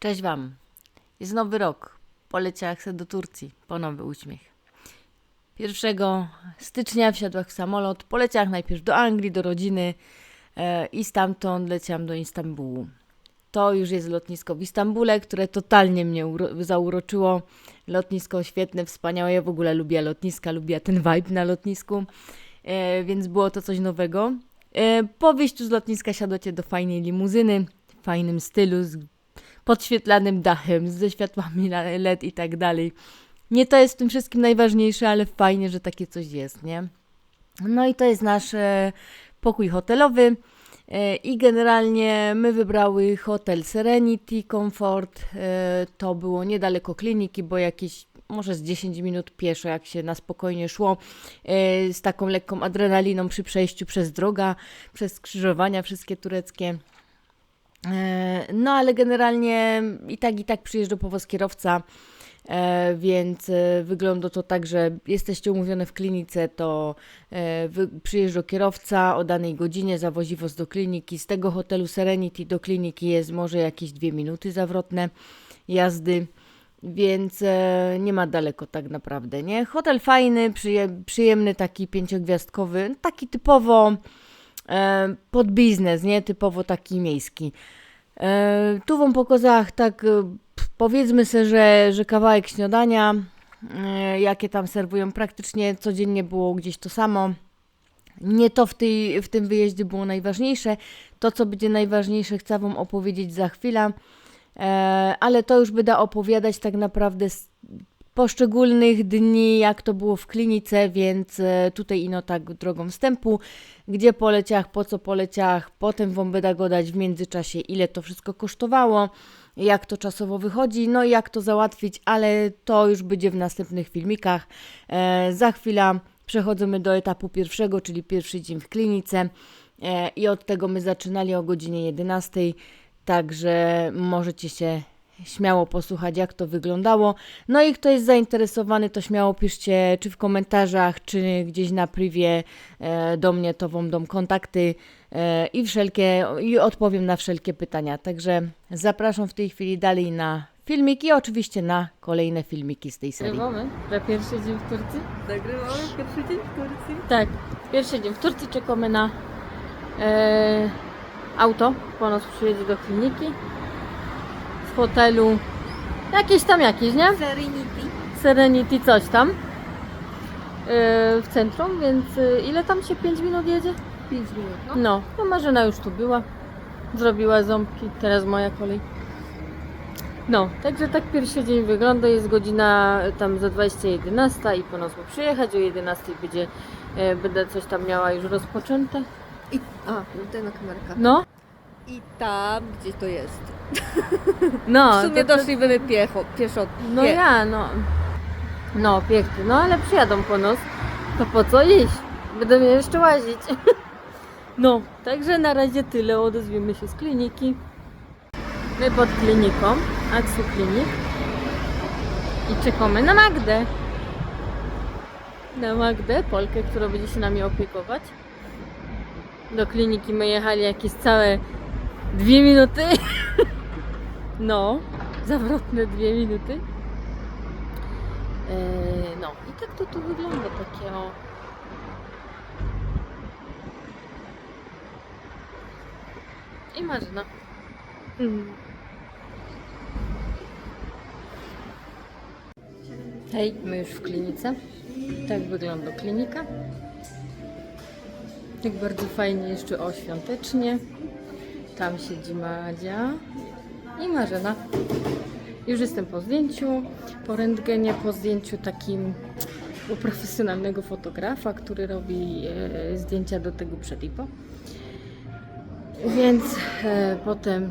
Cześć Wam. Jest nowy rok. Poleciałam se do Turcji po nowy uśmiech. 1 stycznia wsiadłam w samolot. Poleciałam najpierw do Anglii, do rodziny e, i stamtąd leciałam do Istambułu. To już jest lotnisko w Istambule, które totalnie mnie uro- zauroczyło. Lotnisko świetne, wspaniałe. Ja w ogóle lubię lotniska, lubię ten vibe na lotnisku, e, więc było to coś nowego. E, po wyjściu z lotniska siadłacie do fajnej limuzyny, w fajnym stylu, z podświetlanym dachem, ze światłami LED i tak dalej. Nie to jest w tym wszystkim najważniejsze, ale fajnie, że takie coś jest, nie? No i to jest nasz e, pokój hotelowy. E, I generalnie my wybrały hotel Serenity Comfort. E, To było niedaleko kliniki, bo jakieś może z 10 minut pieszo, jak się na spokojnie szło, z taką lekką adrenaliną przy przejściu przez droga, przez skrzyżowania wszystkie tureckie. E, No, ale generalnie i tak, i tak przyjeżdża po was kierowca, e, więc e, wygląda to tak, że jesteście umówione w klinice, to przyjeżdża kierowca o danej godzinie, zawozi was do kliniki. Z tego hotelu Serenity do kliniki jest może jakieś dwie minuty zawrotne jazdy, więc nie ma daleko tak naprawdę, nie? Hotel fajny, przyje, przyjemny, taki pięciogwiazdkowy, taki typowo pod biznes, nie? Typowo taki miejski. E, tu wam pokazach tak e, powiedzmy sobie, że, że kawałek śniadania, e, jakie tam serwują praktycznie codziennie było gdzieś to samo. Nie to w, tej, w tym wyjeździe było najważniejsze. To, co będzie najważniejsze, chcę Wam opowiedzieć za chwilę, e, ale to już będę opowiadać tak naprawdę poszczególnych dni, jak to było w klinice, więc e, tutaj ino tak drogą wstępu, gdzie poleciach, po co poleciach, potem Wam będę gadać w międzyczasie, ile to wszystko kosztowało, jak to czasowo wychodzi, no i jak to załatwić, ale to już będzie w następnych filmikach. E, za chwilę przechodzimy do etapu pierwszego, czyli pierwszy dzień w klinice e, i od tego my zaczynali o godzinie 11, także możecie się śmiało posłuchać, jak to wyglądało. No i kto jest zainteresowany, to śmiało piszcie, czy w komentarzach, czy gdzieś na privie e, do mnie, to wam dam kontakty e, i wszelkie, i odpowiem na wszelkie pytania. Także zapraszam w tej chwili dalej na filmik i oczywiście na kolejne filmiki z tej serii. Nagrywamy na pierwszy dzień w Turcji? Nagrywamy pierwszy dzień w Turcji. Tak, pierwszy dzień w Turcji czekamy na e, auto. Po nas przyjedzie do kliniki. Hotelu jakieś tam jakieś, nie? Serenity. Serenity coś tam. E, w centrum, więc e, ile tam się 5 minut jedzie? 5 minut, no. No, to Marzena już tu była. Zrobiła ząbki, teraz moja kolej. No, także tak pierwszy dzień wygląda. Jest godzina e, tam za 20.11 i po nas ma przyjechać. O 11 będzie, e, będę coś tam miała już rozpoczęte. I, a, no to na kamerka. No, I tam, gdzie to jest. no. w sumie to- to- doszliśmy pieszo. pieszo No pie- ja, no. No, pięknie. No, ale przyjadą po nas. To po co iść? Będę mnie jeszcze łazić. No, także na razie tyle. Odezwiemy się z kliniki. My pod kliniką, Aksu Klinik. I czekamy na Magdę. Na Magdę, Polkę, która będzie się nami opiekować. Do kliniki my jechali jakieś całe dwie minuty. No, zawrotne dwie minuty. Eee, no i tak to tu wygląda takie o. I Marzyna. Mm. Hej, my już w klinice. Tak wygląda klinika. Tak bardzo fajnie jeszcze o świątecznie. Tam siedzi Madzia i Marzena. Już jestem po zdjęciu, po rentgenie, po zdjęciu takim u profesjonalnego fotografa, który robi e, zdjęcia do tego przed i po. Więc e, potem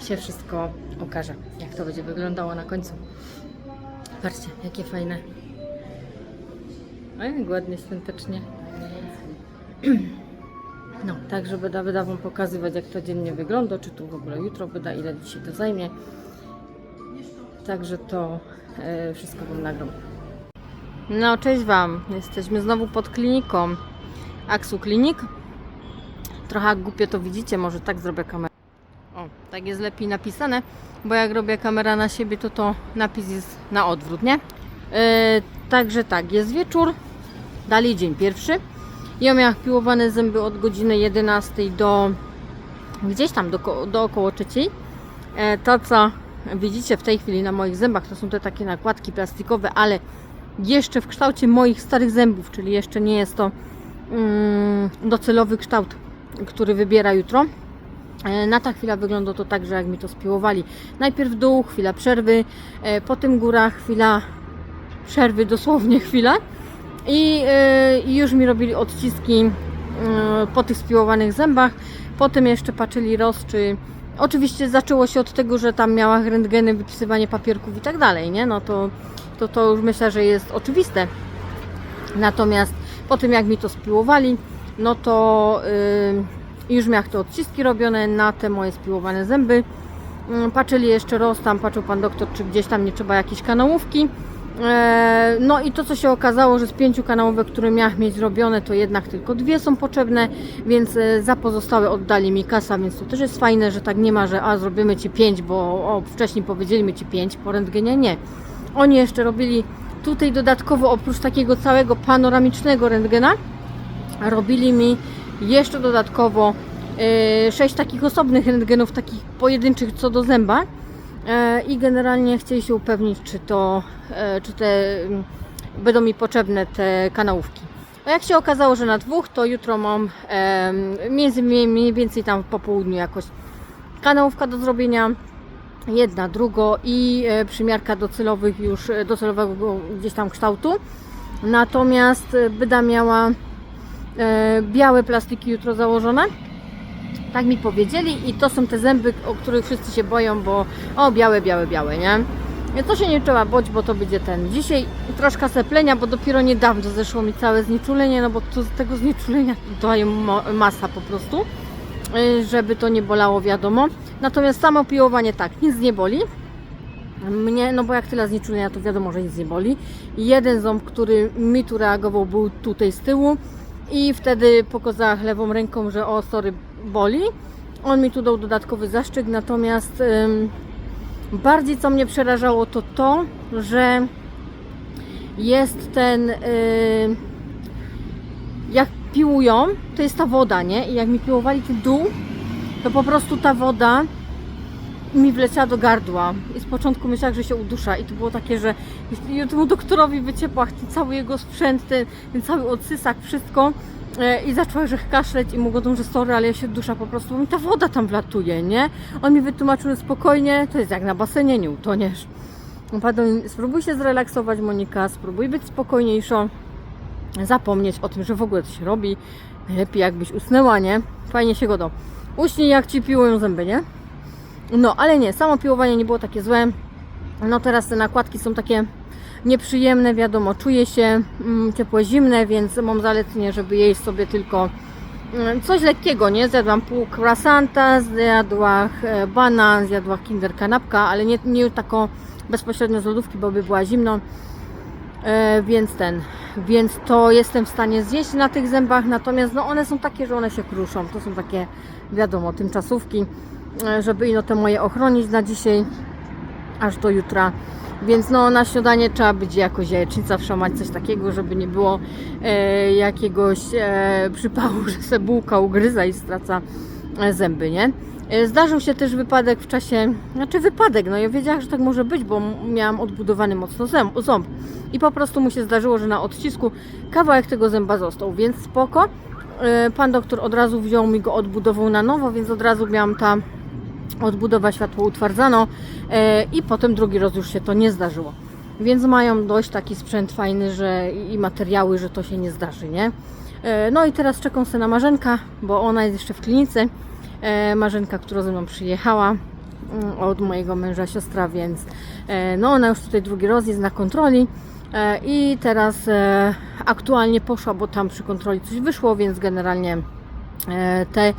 się wszystko okaże, jak to będzie wyglądało na końcu. Patrzcie, jakie fajne. Jak ładnie świątecznie. No, także będę, będę Wam pokazywać, jak to dziennie wygląda, czy tu w ogóle jutro będę, ile dzisiaj to zajmie. Także to e, wszystko Wam nagram. No, cześć Wam. Jesteśmy znowu pod kliniką. Aksu Klinik. Trochę głupio to widzicie, może tak zrobię kamerę. O, Tak jest lepiej napisane, bo jak robię kamera na siebie, to to napis jest na odwrót, nie? E, także tak, jest wieczór, dalej dzień pierwszy. Ja miałam piłowane zęby od godziny 11 do gdzieś tam do, do około trzeciej. E, to, co widzicie w tej chwili na moich zębach, to są te takie nakładki plastikowe, ale jeszcze w kształcie moich starych zębów, czyli jeszcze nie jest to mm, docelowy kształt, który wybiera jutro. E, Na ta chwila wygląda to tak, że jak mi to spiłowali. Najpierw dół, chwila przerwy, e, potem góra, chwila przerwy, dosłownie chwila. I i już mi robili odciski e, po tych spiłowanych zębach. Potem jeszcze patrzyli roz, czy... Oczywiście zaczęło się od tego, że tam miała rentgeny, wypisywanie papierków i tak dalej, nie? No to, to, to już myślę, że jest oczywiste. Natomiast po tym jak mi to spiłowali, no to yy, już miałam te odciski robione na te moje spiłowane zęby. Yy, patrzyli jeszcze roz, tam patrzył pan doktor, czy gdzieś tam nie trzeba jakiejś kanałówki. E, No i to, co się okazało, że z pięciu kanałówek, które miałam mieć zrobione, to jednak tylko dwie są potrzebne, więc e, za pozostałe oddali mi kasa, więc to też jest fajne, że tak nie ma, że a zrobimy Ci pięć, bo o, wcześniej powiedzieli mi Ci pięć, po rentgenie nie. Oni jeszcze robili tutaj dodatkowo, oprócz takiego całego panoramicznego rentgena, robili mi jeszcze dodatkowo e, sześć takich osobnych rentgenów, takich pojedynczych co do zęba. I generalnie chcieli się upewnić, czy to, czy te mm, będą mi potrzebne te kanałówki. A jak się okazało, że na dwóch, to jutro mam e, między mniej, więcej tam po południu jakoś kanałówka do zrobienia, jedna, drugo i e, przymiarka docelowych już, e, docelowego gdzieś tam kształtu. Natomiast e, byda miała e, białe plastiki jutro założone. Tak mi powiedzieli i to są te zęby, o których wszyscy się boją, bo o białe, białe, białe, nie? Więc to się nie trzeba bać, bo to będzie ten. Dzisiaj troszkę seplenia, bo dopiero niedawno zeszło mi całe znieczulenie, no bo tu z tego znieczulenia daje masa po prostu, y, żeby to nie bolało, wiadomo. Natomiast samo piłowanie tak, nic nie boli. Mnie, no bo jak tyle znieczulenia, to wiadomo, że nic nie boli. Jeden ząb, który mi tu reagował, był tutaj z tyłu i wtedy pokazała lewą ręką, że o, sorry, boli. On mi tu dał dodatkowy zaszczyt, natomiast bardziej co mnie przerażało to to, że jest ten ym, jak piłują, to jest ta woda, nie? I jak mi piłowali ten dół, to po prostu ta woda mi wleciała do gardła. I z początku myślałam, że się udusza. I to było takie, że temu doktorowi wyciepła ten cały jego sprzęt, ten, ten cały odsysak, wszystko. E, I zaczęła że kaszleć i mu go że sorry, ale ja się dusza po prostu, bo mi ta woda tam wlatuje, nie? On mi wytłumaczył spokojnie, to jest jak na basenie, nie utoniesz. Mi, spróbuj się zrelaksować Monika, spróbuj być spokojniejszą, zapomnieć o tym, że w ogóle to się robi. Najlepiej jakbyś usnęła, nie? Fajnie się godą. Uśnij jak ci piłują zęby, nie? No, ale nie, samo piłowanie nie było takie złe. No teraz te nakładki są takie nieprzyjemne, wiadomo, czuję się mm, ciepłe, zimne, więc mam zalecenie, żeby jeść sobie tylko mm, coś lekkiego, nie? Zjadłam pół croissanta, zjadłam e, banan, zjadłam kinder kanapka, ale nie, nie taką bezpośrednio z lodówki, bo by była zimno. E, więc ten, więc to jestem w stanie zjeść na tych zębach, natomiast no one są takie, że one się kruszą. To są takie, wiadomo, tymczasówki, e, żeby ino te moje ochronić na dzisiaj, aż do jutra. Więc no na śniadanie trzeba być jakoś jajecznica wszamać, coś takiego, żeby nie było e, jakiegoś e, przypału, że se bułka ugryza i straca e, zęby, nie? E, Zdarzył się też wypadek w czasie, znaczy wypadek, no ja wiedziałam, że tak może być, bo miałam odbudowany mocno zęb, ząb i po prostu mu się zdarzyło, że na odcisku kawałek tego zęba został, więc spoko. E, Pan doktor od razu wziął mi go, odbudował na nowo, więc od razu miałam ta odbudowa światło utwardzano e, i potem drugi raz już się to nie zdarzyło. Więc mają dość taki sprzęt fajny, że i materiały, że to się nie zdarzy, nie? E, No i teraz czekam sobie na Marzenka, bo ona jest jeszcze w klinice. E, Marzenka, która ze mną przyjechała mm, od mojego męża siostra, więc no ona już tutaj drugi raz jest na kontroli. I teraz aktualnie poszła, bo tam przy kontroli coś wyszło, więc generalnie te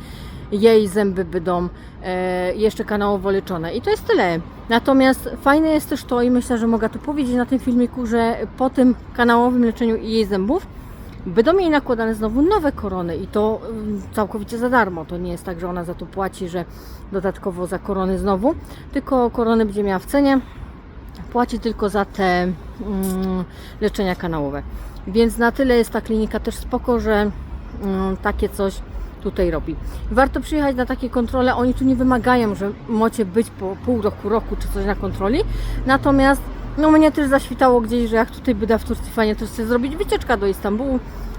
jej zęby będą e, jeszcze kanałowo leczone. I to jest tyle. Natomiast fajne jest też to, i myślę, że mogę to powiedzieć na tym filmiku, że po tym kanałowym leczeniu jej zębów będą jej nakładane znowu nowe korony i to ym, całkowicie za darmo. To nie jest tak, że ona za to płaci, że dodatkowo za korony znowu, tylko korony będzie miała w cenie. Płaci tylko za te mm, leczenia kanałowe. Więc na tyle jest ta klinika też spoko, że mm, takie coś tutaj robi. Warto przyjechać na takie kontrole. Oni tu nie wymagają, że macie być po pół roku, roku czy coś na kontroli. Natomiast no mnie też zaświtało gdzieś, że jak tutaj byda w Turcji fajnie też chcę zrobić wycieczka do Istambułu,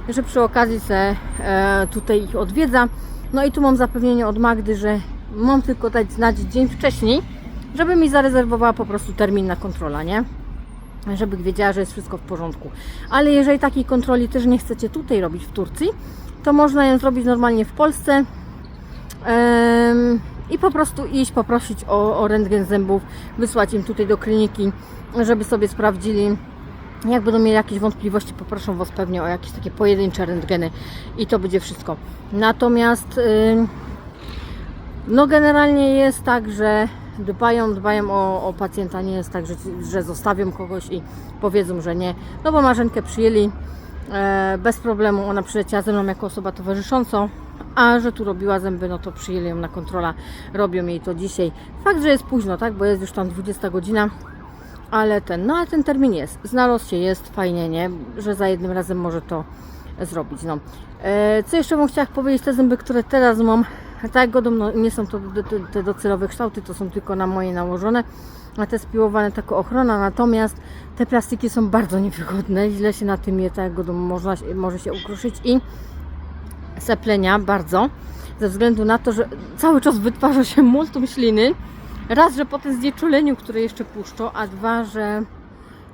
że przy okazji se e, tutaj ich odwiedza. No i tu mam zapewnienie od Magdy, że mam tylko dać znać dzień wcześniej, żeby mi zarezerwowała po prostu termin na kontrola, nie? Żeby wiedziała, że jest wszystko w porządku. Ale jeżeli takiej kontroli też nie chcecie tutaj robić w Turcji, to można ją zrobić normalnie w Polsce i po prostu iść poprosić o, o rentgen zębów, wysłać im tutaj do kliniki, żeby sobie sprawdzili. Jak będą mieli jakieś wątpliwości, poproszą Was pewnie o jakieś takie pojedyncze rentgeny i to będzie wszystko. Natomiast no generalnie jest tak, że dbają, dbają o, o pacjenta, nie jest tak, że, że zostawią kogoś i powiedzą, że nie. No bo Marzenkę przyjęli bez problemu, ona przyleciała ze mną jako osoba towarzysząca, a że tu robiła zęby, no to przyjęli ją na kontrola, robią jej to dzisiaj. Fakt, że jest późno, tak, bo jest już tam 20 godzina, ale ten, no ale ten termin jest, znalazł się, jest fajnie, nie, że za jednym razem może to zrobić, no. E, co jeszcze bym chciała powiedzieć, te zęby, które teraz mam, tak godą, no, nie są to te docelowe kształty, to są tylko na moje nałożone, a te spiłowane taka ochrona, natomiast te plastiki są bardzo niewygodne, źle się na tym je, tak można, może się ukruszyć i seplenia bardzo, ze względu na to, że cały czas wytwarza się multum śliny, raz, że po tym znieczuleniu, które jeszcze puszczą, a dwa, że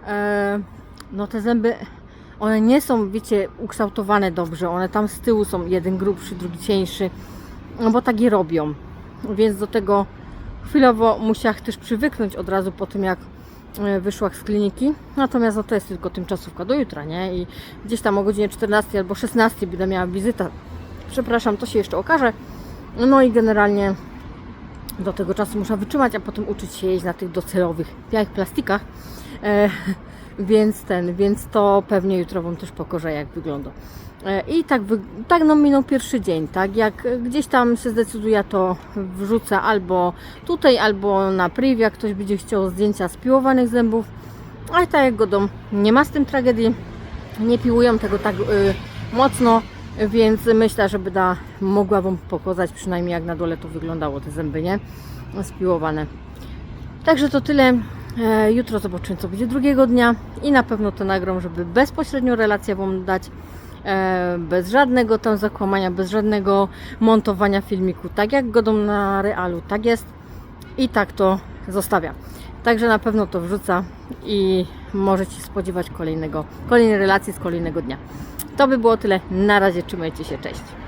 e, no te zęby, one nie są, wiecie, ukształtowane dobrze, one tam z tyłu są jeden grubszy, drugi cieńszy, no bo tak je robią, więc do tego chwilowo musiałam też przywyknąć od razu po tym, jak e, wyszła z kliniki, natomiast no to jest tylko tymczasówka do jutra, nie, i gdzieś tam o godzinie 14 albo 16 będę miała wizytę, przepraszam, to się jeszcze okaże, no i generalnie do tego czasu muszę wytrzymać, a potem uczyć się jeść na tych docelowych białych plastikach. E, więc ten, więc to pewnie jutro Wam też pokorze jak wygląda. E, I tak, tak minął pierwszy dzień, tak? Jak gdzieś tam się zdecyduje, to wrzucę albo tutaj, albo na priv, jak ktoś będzie chciał zdjęcia spiłowanych zębów. Ale tak jak godą, nie ma z tym tragedii, nie piłują tego tak y, mocno, więc myślę, że będę mogła Wam pokazać przynajmniej jak na dole to wyglądało, te zęby, nie? Spiłowane. Także to tyle. E, jutro zobaczymy, co będzie drugiego dnia i na pewno to nagram, żeby bezpośrednio relację Wam dać. E, bez żadnego tam zakłamania, bez żadnego montowania filmiku. Tak jak godą na realu, tak jest i tak to zostawia. Także na pewno to wrzuca i możecie spodziewać kolejnego, kolejnej relacji z kolejnego dnia. To by było tyle. Na razie trzymajcie się. Cześć.